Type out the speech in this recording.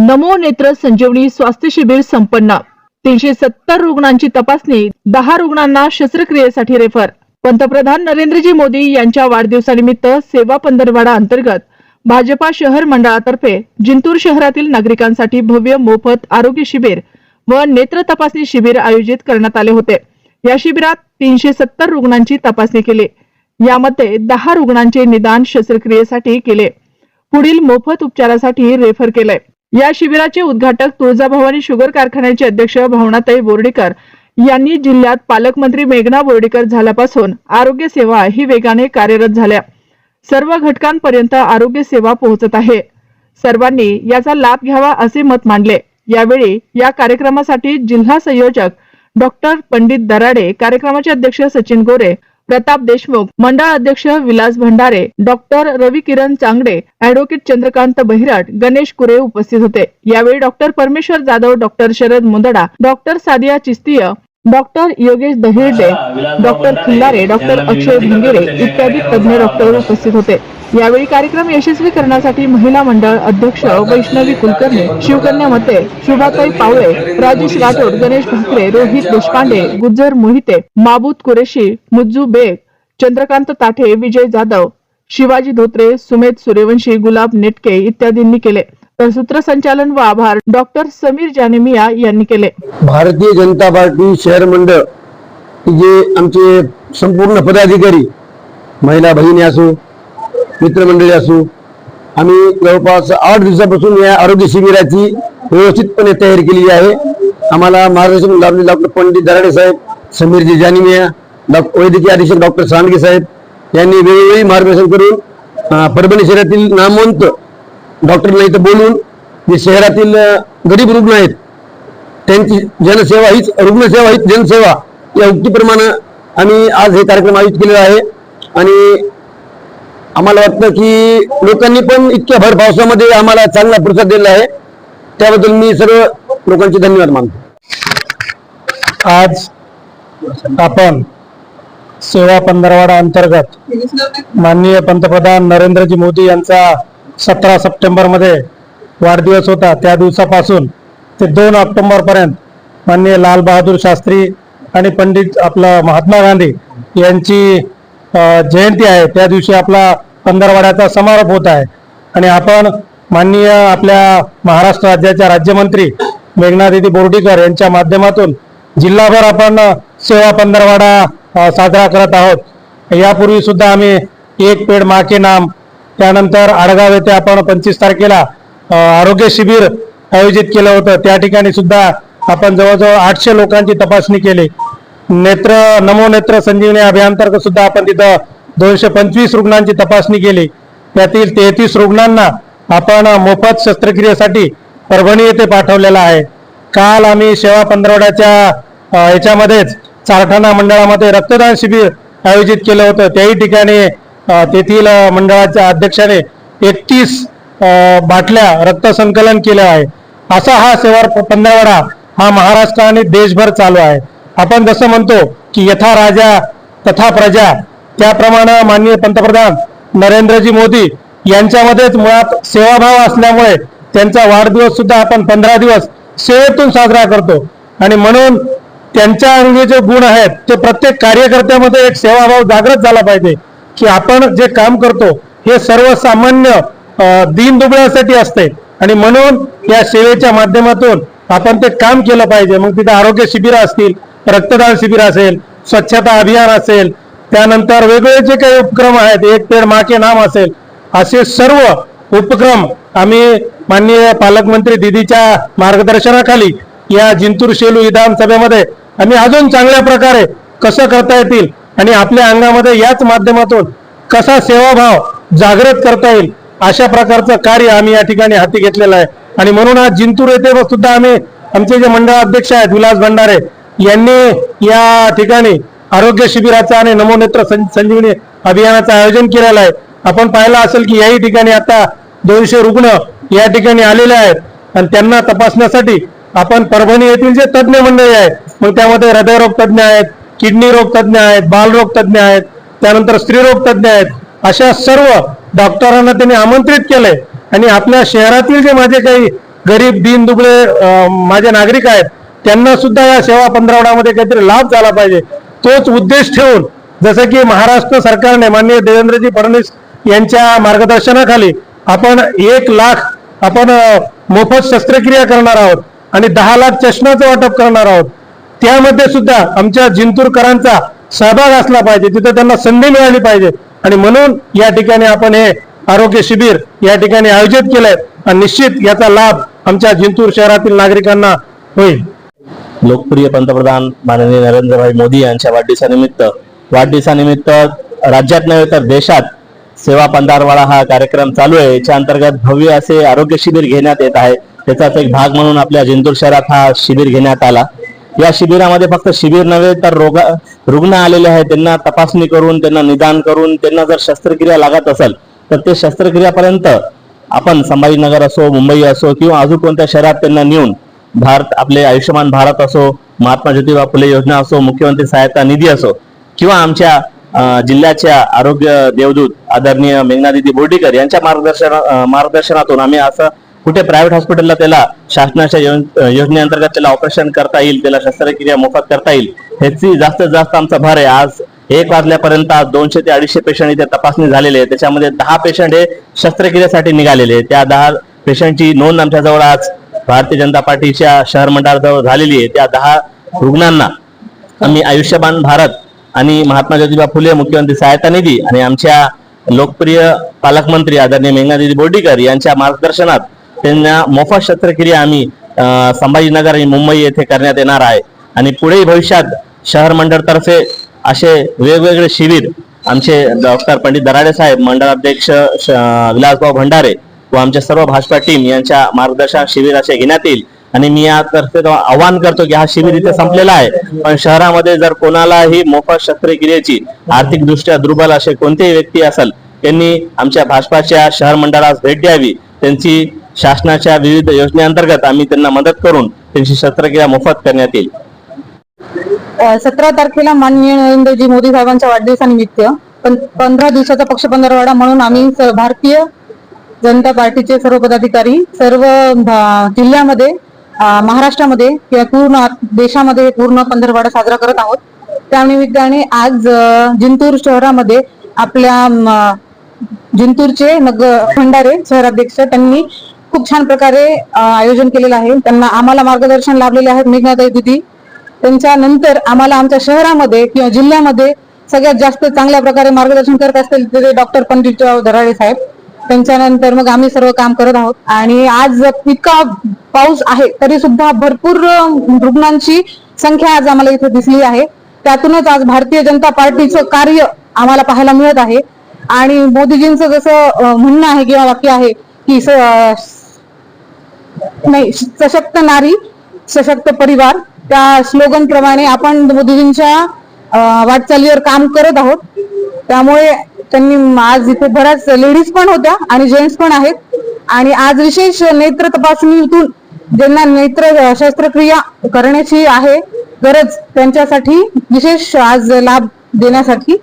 नमो नेत्र संजीवनी स्वास्थ्य शिबिर संपन्न. तीनशे सत्तर रुग्णांची तपासणी दहा रुग्णांना शस्त्रक्रियेसाठी रेफर. पंतप्रधान नरेंद्रजी मोदी यांच्या वाढदिवसानिमित्त सेवा पंधरवाडा अंतर्गत भाजपा शहर मंडळातर्फे जिंतूर शहरातील नागरिकांसाठी भव्य मोफत आरोग्य शिबिर व नेत्र तपासणी शिबिर आयोजित करण्यात आले होते. या शिबिरात तीनशे सत्तर रुग्णांची तपासणी केली. यामध्ये दहा रुग्णांचे निदान शस्त्रक्रियेसाठी केले. पुढील मोफत उपचारासाठी रेफर केलंय या शिबिराचे उद्घाटक तुळजाभवानी शुगर कारखान्याचे अध्यक्ष भावनाताई बोर्डीकर यांनी जिल्ह्यात पालकमंत्री मेघना बोर्डीकर झाल्यापासून आरोग्य सेवा ही वेगाने कार्यरत झाल्या. सर्व घटकांपर्यंत आरोग्य सेवा पोहोचत आहे. सर्वांनी याचा लाभ घ्यावा असे मत मांडले. यावेळी या कार्यक्रमासाठी जिल्हा संयोजक डॉक्टर पंडित दराडे कार्यक्रमाचे अध्यक्ष सचिन गोरे प्रताप देशमुख मंडळ अध्यक्ष विलास भंडारे डॉक्टर रवी किरण चांगडे अॅडव्होकेट चंद्रकांत बहिराट गणेश कुरे उपस्थित होते. यावेळी doctor Parmeshwar Jadhav doctor Sharad Mundada doctor Sadiya Chishtiya doctor Yogesh Dahirde doctor Khillare doctor Akshay Bhingare इत्यादी तज्ञ डॉक्टर उपस्थित होते. यावेळी कार्यक्रम यशस्वी करण्यासाठी महिला मंडळ अध्यक्ष वैष्णवी कुलकर्णी शिवकन्या मते शुभाताई पावळे राजेश राठोड गणेश भाकरे रोहित देशपांडे गुज्जर मोहिते माबूत कुरेशी मुज्जू बेग चंद्रकांत ताठे विजय जाधव शिवाजी धोत्रे सुमेध सूर्यवंशी गुलाब नेटके इत्यादींनी केले. तर सूत्रसंचालन व आभार डॉक्टर समीर जानेमिया यांनी केले. भारतीय जनता पार्टी शहर मंडळ जे आमचे संपूर्ण पदाधिकारी महिला भगिनी असो मित्रमंडळी असो आम्ही जवळपास आठ दिवसापासून या आरोग्य शिबिराची व्यवस्थितपणे तयारी केलेली आहे. आम्हाला मार्गदर्शन लाभले डॉक्टर पंडित दराडे साहेब समीरजी जानिमिया डॉक्टर वैद्यकीय अधीक्षक डॉक्टर सांडगे साहेब यांनी वेळोवेळी मार्गदर्शन करून परभणी शहरातील नामवंत डॉक्टरना इथं बोलून जे शहरातील गरीब रुग्ण आहेत त्यांची जनसेवा हीच रुग्णसेवा हीच जनसेवा या उक्तीप्रमाणे आम्ही आज हे कार्यक्रम आयोजित केलेला आहे. आणि आम्हाला वाटतं की लोकांनी पण इतक्या भर पावसामध्ये आम्हाला चांगला प्रतिसाद दिला आहे. त्याबद्दल मी सर्व लोकांचे धन्यवाद मानतो. आज आपण सेवा पंधरवाडा अंतर्गत माननीय पंतप्रधान नरेंद्रजी मोदी यांचा सतरा सप्टेंबरमध्ये वाढदिवस होता. त्या दिवसापासून ते दोन ऑक्टोंबरपर्यंत माननीय लालबहादूर शास्त्री आणि पंडित आपलं महात्मा गांधी यांची जयंती आहे. त्या दिवशी आपला पंधरवाड्याचा समारोप होत आहे. आणि आपण माननीय आपल्या महाराष्ट्र राज्याच्या राज्यमंत्री मेघनादिदी बोर्डीकर यांच्या माध्यमातून जिल्हाभर आपण सेवा पंधरवाडा साजरा करत आहोत. यापूर्वी सुद्धा आम्ही एक पेड माके नाम त्यानंतर आडगाव येथे आपण पंचवीस तारखेला आरोग्य शिबिर आयोजित केलं होतं. त्या ठिकाणी सुद्धा आपण जवळजवळ आठशे लोकांची तपासणी केली. नेत्र नमो नेत्र संजीवनी अभियानांतर्गत सुद्धा आपण तिथं दोनशे पंचवीस रुग्णांची तपासणी केली. त्यातील तेहतीस रुग्णांना आपण मोफत शस्त्रक्रियेसाठी परभणी येथे पाठवलेला आहे. काल आम्ही सेवा पंधरवड्याच्या याच्यामध्येच चारठाणा मंडळामध्ये रक्तदान शिबिर आयोजित केलं होतं. त्याही ठिकाणी तेथील मंडळाच्या अध्यक्षाने एकतीस बाटल्या रक्त संकलन केलं आहे. असा हा सेवा पंधरवडा हा महाराष्ट्र आणि देशभर चालू आहे. आपण जसं म्हणतो की यथा राजा तथा प्रजा. त्याप्रमाणे माननीय पंतप्रधान नरेंद्रजी मोदी यांच्यामध्येच मुळात सेवाभाव असल्यामुळे त्यांचा वाढदिवस सुद्धा आपण पंधरा दिवस सेवेतून साजरा करतो. आणि म्हणून त्यांच्या अंगी जे गुण आहेत ते प्रत्येक कार्यकर्त्यामध्ये एक सेवाभाव जागृत झाला पाहिजे. की आपण जे काम करतो हे सर्वसामान्य दिनदुबळ्यासाठी असते. आणि म्हणून या सेवेच्या माध्यमातून आपण ते काम केलं पाहिजे. मग तिथे आरोग्य शिबिर असतील रक्तदान शिबिर असेल स्वच्छता अभियान असेल त्यानंतर वेगवेगळे जे काही उपक्रम आहेत एक पेड माके नाम असेल असे सर्व उपक्रम आम्ही माननीय पालकमंत्री दिदीच्या मार्गदर्शनाखाली या जिंतूर शेलू विधानसभेमध्ये आम्ही अजून चांगल्या प्रकारे कसं करता येतील आणि आपल्या अंगामध्ये याच माध्यमातून कसा सेवाभाव जागृत करता येईल अशा प्रकारचं कार्य आम्ही या ठिकाणी हाती घेतलेलं आहे. आणि म्हणून आज जिंतूर येथे सुद्धा आम्ही आमचे जे मंडळ अध्यक्ष आहेत विलास भंडारे यांनी या ठिकाणी आरोग्य शिबिराचं आणि नमोनेत्र सं- संजीवनी अभियानाचं आयोजन केलेलं आहे. आपण पाहिलं असेल की याही ठिकाणी आता दोनशे रुग्ण या ठिकाणी आलेले आहेत. आणि त्यांना तपासण्यासाठी आपण परभणी येथील जे तज्ज्ञ मंडळी आहेत मग त्यामध्ये हृदयरोग तज्ज्ञ आहेत किडनी रोग तज्ज्ञ आहेत बालरोग तज्ज्ञ आहेत त्यानंतर स्त्रीरोग तज्ज्ञ आहेत अशा सर्व डॉक्टरांना त्यांनी आमंत्रित केलंय. आणि आपल्या शहरातील जे माझे काही गरीब दीन दुबळे माझे नागरिक आहेत त्यांना सुद्धा या सेवा पंधरवड्यामध्ये काहीतरी लाभ झाला पाहिजे. तोच उद्देश ठेवून जसं की महाराष्ट्र सरकारने माननीय देवेंद्रजी फडणवीस यांच्या मार्गदर्शनाखाली आपण एक लाख आपण मोफत शस्त्रक्रिया करणार आहोत आणि दहा लाख चष्म्याचं वाटप करणार आहोत. त्यामध्ये सुद्धा आमच्या जिंतूरकरांचा सहभाग असला पाहिजे तिथे त्यांना संधी मिळाली पाहिजे. आणि म्हणून या ठिकाणी आपण हे आरोग्य शिबिर या ठिकाणी आयोजित केलंय आणि निश्चित याचा लाभ आमच्या जिंतूर शहरातील नागरिकांना होईल. लोकप्रिय पंतप्रधान माननीय नरेंद्रभाई मोदी यांच्या वाढदिवसानिमित्त वाढदिवसानिमित्त राज्यात नव्हे तर देशात सेवा पंधारवाडा हा कार्यक्रम चालू आहे. याच्या अंतर्गत भव्य असे आरोग्य शिबिर घेण्यात येत आहे. त्याचाच एक भाग म्हणून आपल्या जिंतूर शहरात हा शिबिर घेण्यात आला. या शिबिरामध्ये फक्त शिबिर नव्हे तर रोग रुग्ण आलेले आहेत. त्यांना तपासणी करून त्यांना निदान करून त्यांना जर शस्त्रक्रिया लागत असेल तर ते शस्त्रक्रियापर्यंत आपण संभाजीनगर असो मुंबई असो किंवा अजून कोणत्या शहरात त्यांना नेऊन भारत आपले आयुष्यमान भारत असो महात्मा ज्योतिबा फुले योजना असो मुख्यमंत्री सहायता निधी असो किंवा आमच्या जिल्ह्याच्या आरोग्य देवदूत आदरणीय मेघनादिदी बोर्डीकर यांच्या मार्गदर्शन मार्गदर्शनातून आम्ही असं कुठे प्रायव्हेट हॉस्पिटलला त्याला शासनाच्या योजनेअंतर्गत त्याला ऑपरेशन करता येईल त्याला शस्त्रक्रिया मोफत करता येईल ह्याची जास्तीत जास्त आमचा भर आहे. आज एक वाजल्यापर्यंत आज दोनशे ते अडीचशे पेशंट इथे तपासणी झालेले आहे. त्याच्यामध्ये दहा पेशंट हे शस्त्रक्रियेसाठी निघालेले आहे त्या दहा पेशंटची नोंद आमच्याजवळ आज भारतीय जनता पार्टीच्या शहर मंडळाजवळ झालेली आहे. त्या दहा रुग्णांना आम्ही आयुष्यमान भारत आणि महात्मा ज्योतिबा फुले मुख्यमंत्री सहायता निधी आणि आमच्या लोकप्रिय पालकमंत्री आदरणीय मेघनादिदी बोर्डीकर यांच्या मार्गदर्शनात त्यांना मोफत शस्त्रक्रिया आम्ही संभाजीनगर आणि मुंबई येथे करण्यात येणार आहे. आणि पुढेही भविष्यात शहर मंडळतर्फे असे वेगवेगळे शिबिर आमचे डॉक्टर पंडित दराडे साहेब मंडळाध्यक्ष श- विलासभाऊ भंडारे व आमच्या सर्व भाजपा टीम यांच्या मार्गदर्शन शिबिर असे घेण्यात येईल. आणि मी यातर्फे तो आवाहन करतो की हा शिबिर इथे संपलेला आहे. पण शहरामध्ये जर कोणालाही मोफत शस्त्रक्रियेची आर्थिकदृष्ट्या दुर्बल असे कोणतेही व्यक्ती असेल त्यांनी आमच्या भाजपाच्या शहर मंडळास भेट द्यावी. त्यांची शासनाच्या विविध योजनेअंतर्गत आम्ही त्यांना मदत करून त्यांची शस्त्रक्रिया मोफत करण्यात येईल. सतरा तारखेला माननीय नरेंद्रजी मोदी साहेबांच्या वाढदिवसानिमित्त पण पंधरा दिवसाचा पक्ष पंधरवाडा म्हणून आम्ही भारतीय जनता पार्टीचे सर्व पदाधिकारी सर्व जिल्ह्यामध्ये महाराष्ट्रामध्ये किंवा पूर्ण देशामध्ये पूर्ण पंधरवाडा साजरा करत आहोत. त्यानिमित्ताने आज जिंतूर शहरामध्ये आपल्या जिंतूरचे नग भंडारे शहराध्यक्ष त्यांनी खूप छान प्रकारे आयोजन केलेलं आहे. त्यांना आम्हाला मार्गदर्शन लाभलेले आहेत मेघनाताई दिदी. त्यांच्यानंतर आम्हाला आमच्या शहरामध्ये किंवा जिल्ह्यामध्ये सगळ्यात जास्त चांगल्या प्रकारे मार्गदर्शन करत असतील ते डॉक्टर पंडितराव धराळे साहेब. त्यांच्यानंतर मग आम्ही सर्व काम करत आहोत. आणि आज इतका पाऊस आहे तरी सुद्धा भरपूर रुग्णांची संख्या आज आम्हाला इथे दिसली आहे. त्यातूनच आज भारतीय जनता पार्टीचं कार्य आम्हाला पाहायला मिळत आहे. आणि मोदीजींचं जसं म्हणणं आहे किंवा वाक्य आहे की नाही सशक्त नारी सशक्त परिवार त्या स्लोगन प्रमाणे आपण मोदीजींच्या वाटचालीवर काम करत आहोत. त्यामुळे त्यांनी आज इथे बऱ्याच लेडीज पण होत्या आणि जेंट्स पण आहेत. आणि आज विशेष नेत्र तपासणीतून ज्यांना नेत्र शस्त्रक्रिया करण्याची आहे गरज त्यांच्यासाठी विशेष आज लाभ देण्यासाठी.